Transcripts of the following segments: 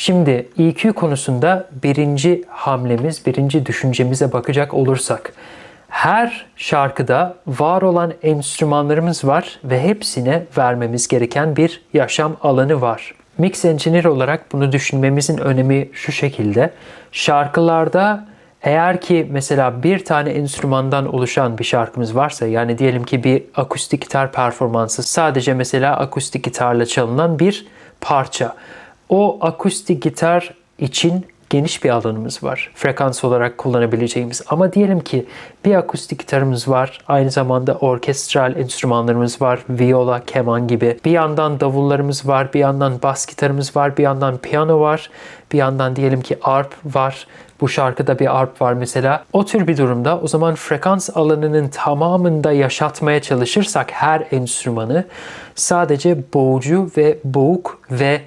Şimdi EQ konusunda birinci hamlemiz, birinci düşüncemize bakacak olursak her şarkıda var olan enstrümanlarımız var ve hepsine vermemiz gereken bir yaşam alanı var. Mix engineer olarak bunu düşünmemizin önemi şu şekilde. Şarkılarda eğer ki mesela bir tane enstrümandan oluşan bir şarkımız varsa yani diyelim ki bir akustik gitar performansı sadece mesela akustik gitarla çalınan bir parça. O akustik gitar için geniş bir alanımız var. Frekans olarak kullanabileceğimiz. Ama diyelim ki bir akustik gitarımız var. Aynı zamanda orkestral enstrümanlarımız var. Viola, keman gibi. Bir yandan davullarımız var. Bir yandan bas gitarımız var. Bir yandan piyano var. Bir yandan diyelim ki arp var. Bu şarkıda bir arp var mesela. O tür bir durumda o zaman frekans alanının tamamında yaşatmaya çalışırsak her enstrümanı sadece boğucu ve boğuk ve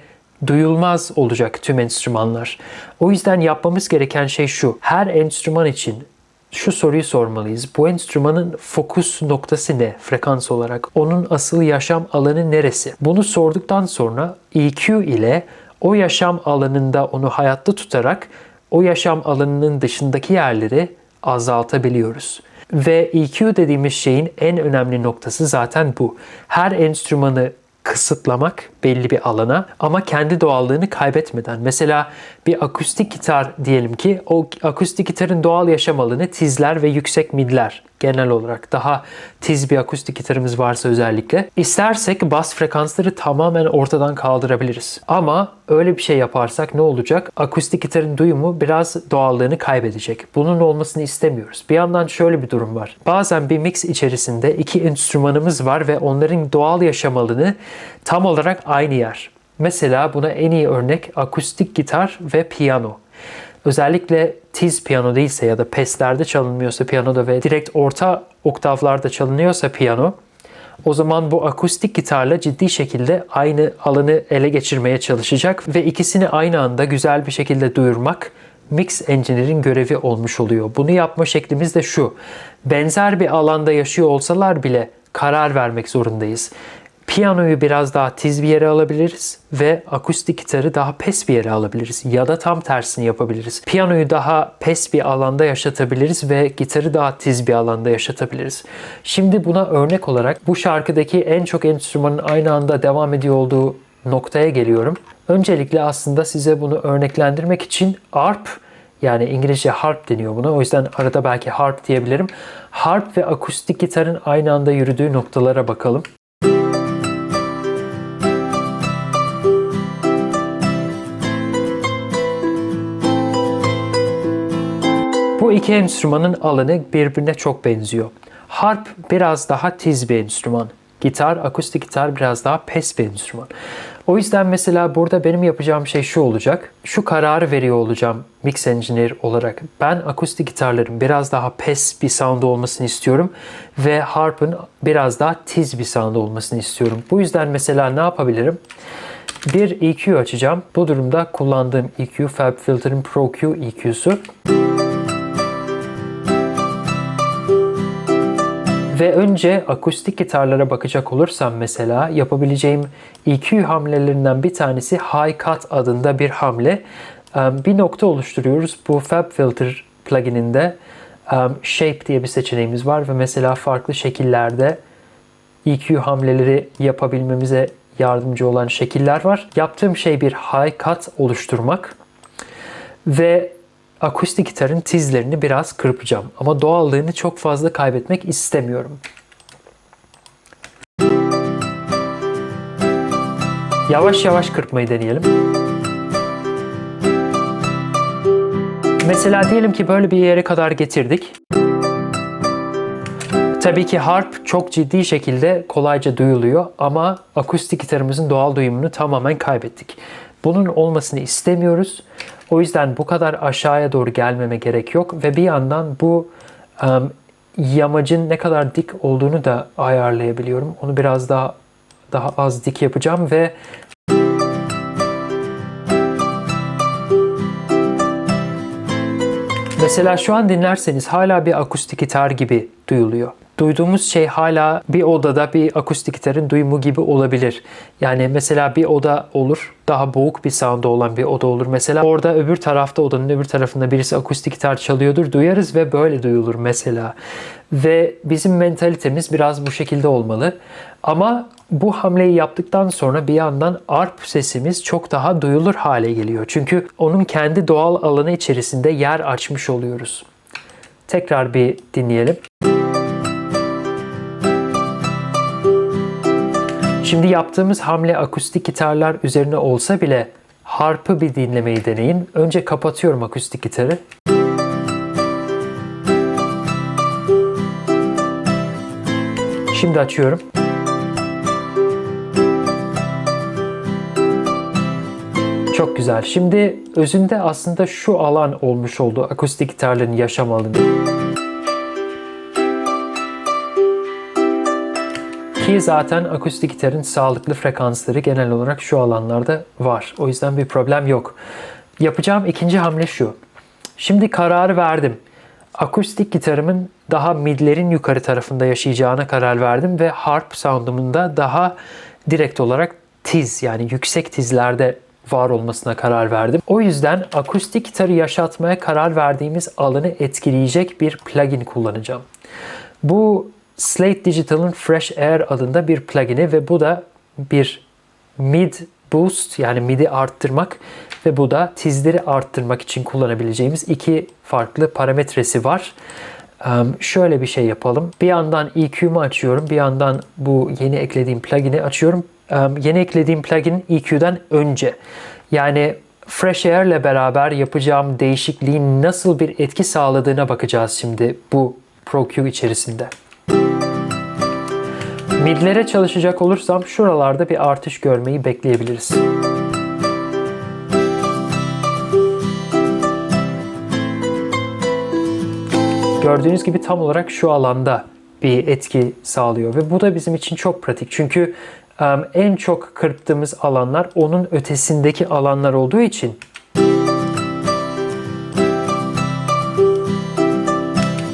duyulmaz olacak tüm enstrümanlar. O yüzden yapmamız gereken şey şu. Her enstrüman için şu soruyu sormalıyız. Bu enstrümanın fokus noktası ne frekans olarak? Onun asıl yaşam alanı neresi? Bunu sorduktan sonra EQ ile o yaşam alanında onu hayatta tutarak o yaşam alanının dışındaki yerleri azaltabiliyoruz. Ve EQ dediğimiz şeyin en önemli noktası zaten bu. Her enstrümanı kısıtlamak belli bir alana ama kendi doğallığını kaybetmeden. Mesela bir akustik gitar diyelim ki o akustik gitarın doğal yaşam alanı tizler ve yüksek midler genel olarak daha tiz bir akustik gitarımız varsa özellikle istersek bas frekansları tamamen ortadan kaldırabiliriz. Ama öyle bir şey yaparsak ne olacak? Akustik gitarın duyumu biraz doğallığını kaybedecek. Bunun olmasını istemiyoruz. Bir yandan şöyle bir durum var. Bazen bir mix içerisinde iki enstrümanımız var ve onların doğal yaşam alanı tam olarak aynı yer. Mesela buna en iyi örnek akustik gitar ve piyano. Özellikle tiz piyano değilse ya da peslerde çalınmıyorsa piyanoda ve direkt orta oktavlarda çalınıyorsa piyano o zaman bu akustik gitarla ciddi şekilde aynı alanı ele geçirmeye çalışacak ve ikisini aynı anda güzel bir şekilde duyurmak mix engineer'in görevi olmuş oluyor. Bunu yapma şeklimiz de şu. Benzer bir alanda yaşıyor olsalar bile karar vermek zorundayız. Piyanoyu biraz daha tiz bir yere alabiliriz ve akustik gitarı daha pes bir yere alabiliriz ya da tam tersini yapabiliriz. Piyanoyu daha pes bir alanda yaşatabiliriz ve gitarı daha tiz bir alanda yaşatabiliriz. Şimdi buna örnek olarak bu şarkıdaki en çok enstrümanın aynı anda devam ediyor olduğu noktaya geliyorum. Öncelikle aslında size bunu örneklendirmek için arp yani İngilizce harp deniyor buna. O yüzden arada belki harp diyebilirim. Harp ve akustik gitarın aynı anda yürüdüğü noktalara bakalım. İki enstrümanın alanı birbirine çok benziyor. Harp biraz daha tiz bir enstrüman. Gitar, akustik gitar biraz daha pes bir enstrüman. O yüzden mesela burada benim yapacağım şey şu olacak. Şu kararı veriyor olacağım mix engineer olarak. Ben akustik gitarların biraz daha pes bir sound olmasını istiyorum ve harp'ın biraz daha tiz bir sound olmasını istiyorum. Bu yüzden mesela ne yapabilirim? Bir EQ açacağım. Bu durumda kullandığım EQ Fab Filter'ın Pro Q EQ'su. Ve önce akustik gitarlara bakacak olursam mesela yapabileceğim EQ hamlelerinden bir tanesi High Cut adında bir hamle. Bir nokta oluşturuyoruz. Bu Fab Filter plugininde Shape diye bir seçeneğimiz var ve mesela farklı şekillerde EQ hamleleri yapabilmemize yardımcı olan şekiller var. Yaptığım şey bir high cut oluşturmak ve akustik gitarın tizlerini biraz kırpacağım. Ama doğallığını çok fazla kaybetmek istemiyorum. Yavaş yavaş kırpmayı deneyelim. Mesela diyelim ki böyle bir yere kadar getirdik. Tabii ki harp çok ciddi şekilde kolayca duyuluyor ama akustik gitarımızın doğal duyumunu tamamen kaybettik. Bunun olmasını istemiyoruz. O yüzden bu kadar aşağıya doğru gelmeme gerek yok ve bir yandan bu um, yamacın ne kadar dik olduğunu da ayarlayabiliyorum. Onu biraz daha daha az dik yapacağım ve Mesela şu an dinlerseniz hala bir akustik gitar gibi duyuluyor. Duyduğumuz şey hala bir odada bir akustik gitarın duyumu gibi olabilir. Yani mesela bir oda olur, daha boğuk bir sound'u olan bir oda olur. Mesela orada öbür tarafta odanın öbür tarafında birisi akustik gitar çalıyordur, duyarız ve böyle duyulur mesela. Ve bizim mentalitemiz biraz bu şekilde olmalı. Ama bu hamleyi yaptıktan sonra bir yandan arp sesimiz çok daha duyulur hale geliyor. Çünkü onun kendi doğal alanı içerisinde yer açmış oluyoruz. Tekrar bir dinleyelim. Şimdi yaptığımız hamle akustik gitarlar üzerine olsa bile harpı bir dinlemeyi deneyin. Önce kapatıyorum akustik gitarı. Şimdi açıyorum. Çok güzel. Şimdi özünde aslında şu alan olmuş oldu akustik gitarların yaşam alanı. Ki zaten akustik gitarın sağlıklı frekansları genel olarak şu alanlarda var. O yüzden bir problem yok. Yapacağım ikinci hamle şu. Şimdi kararı verdim. Akustik gitarımın daha midlerin yukarı tarafında yaşayacağına karar verdim ve harp sound'umun da daha direkt olarak tiz yani yüksek tizlerde var olmasına karar verdim. O yüzden akustik gitarı yaşatmaya karar verdiğimiz alanı etkileyecek bir plugin kullanacağım. Bu Slate Digital'ın Fresh Air adında bir plugin'i ve bu da bir mid boost yani midi arttırmak ve bu da tizleri arttırmak için kullanabileceğimiz iki farklı parametresi var. Şöyle bir şey yapalım. Bir yandan EQ'mu açıyorum. Bir yandan bu yeni eklediğim plugin'i açıyorum. Um, yeni eklediğim plugin EQ'den önce. Yani Fresh Air ile beraber yapacağım değişikliğin nasıl bir etki sağladığına bakacağız şimdi bu ProQ içerisinde. Midlere çalışacak olursam şuralarda bir artış görmeyi bekleyebiliriz. Gördüğünüz gibi tam olarak şu alanda bir etki sağlıyor ve bu da bizim için çok pratik. Çünkü en çok kırptığımız alanlar onun ötesindeki alanlar olduğu için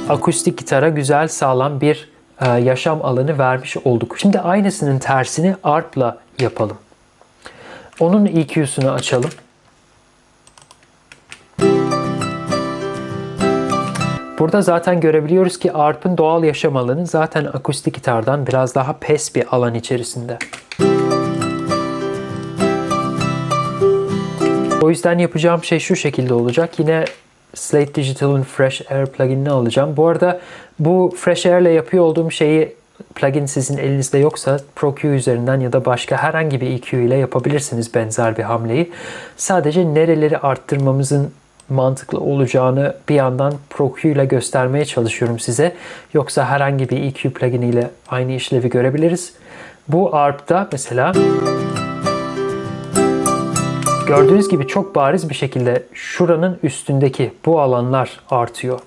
akustik gitara güzel sağlam bir yaşam alanı vermiş olduk. Şimdi aynısının tersini ARP'la yapalım. Onun EQ'sunu açalım. Burada zaten görebiliyoruz ki ARP'ın doğal yaşam alanı zaten akustik gitardan biraz daha pes bir alan içerisinde. O yüzden yapacağım şey şu şekilde olacak. Yine Slate Digital'ın Fresh Air pluginini alacağım. Bu arada bu Fresh Air ile yapıyor olduğum şeyi plugin sizin elinizde yoksa ProQ üzerinden ya da başka herhangi bir EQ ile yapabilirsiniz benzer bir hamleyi. Sadece nereleri arttırmamızın mantıklı olacağını bir yandan ProQ ile göstermeye çalışıyorum size. Yoksa herhangi bir EQ plugin ile aynı işlevi görebiliriz. Bu ARP'da mesela gördüğünüz gibi çok bariz bir şekilde şuranın üstündeki bu alanlar artıyor.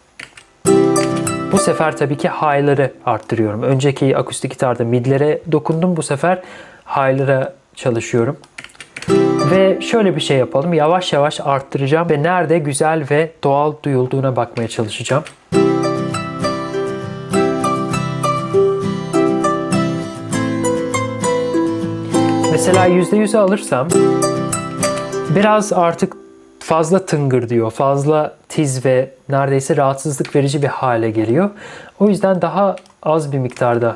Bu sefer tabii ki high'ları arttırıyorum. Önceki akustik gitarda midlere dokundum. Bu sefer high'lara çalışıyorum. Ve şöyle bir şey yapalım. Yavaş yavaş arttıracağım ve nerede güzel ve doğal duyulduğuna bakmaya çalışacağım. Mesela %100'e alırsam biraz artık fazla tıngır diyor. Fazla tiz ve neredeyse rahatsızlık verici bir hale geliyor. O yüzden daha az bir miktarda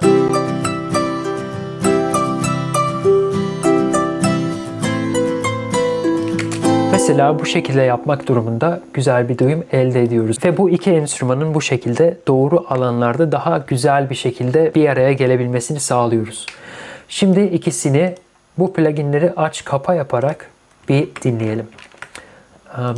Mesela bu şekilde yapmak durumunda güzel bir duyum elde ediyoruz. Ve bu iki enstrümanın bu şekilde doğru alanlarda daha güzel bir şekilde bir araya gelebilmesini sağlıyoruz. Şimdi ikisini bu pluginleri aç kapa yaparak bir dinleyelim.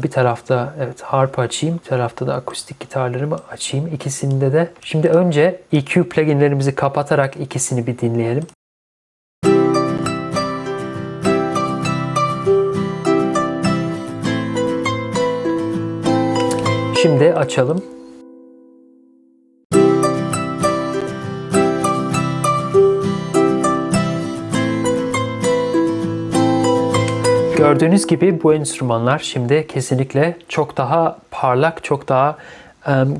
Bir tarafta evet harp açayım, bir tarafta da akustik gitarlarımı açayım. İkisinde de şimdi önce EQ pluginlerimizi kapatarak ikisini bir dinleyelim. Şimdi açalım. Gördüğünüz gibi bu enstrümanlar şimdi kesinlikle çok daha parlak, çok daha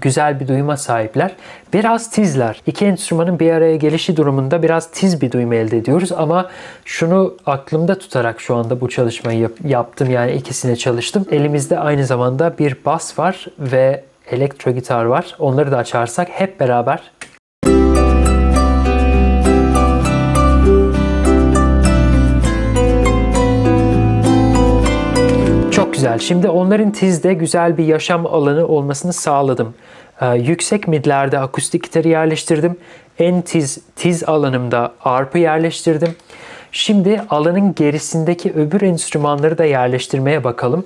güzel bir duyuma sahipler. Biraz tizler. İki enstrümanın bir araya gelişi durumunda biraz tiz bir duyum elde ediyoruz ama şunu aklımda tutarak şu anda bu çalışmayı yap- yaptım yani ikisine çalıştım. Elimizde aynı zamanda bir bas var ve elektro gitar var. Onları da açarsak hep beraber güzel. Şimdi onların tizde güzel bir yaşam alanı olmasını sağladım. Ee, yüksek midlerde akustik gitarı yerleştirdim. En tiz tiz alanımda arpı yerleştirdim. Şimdi alanın gerisindeki öbür enstrümanları da yerleştirmeye bakalım.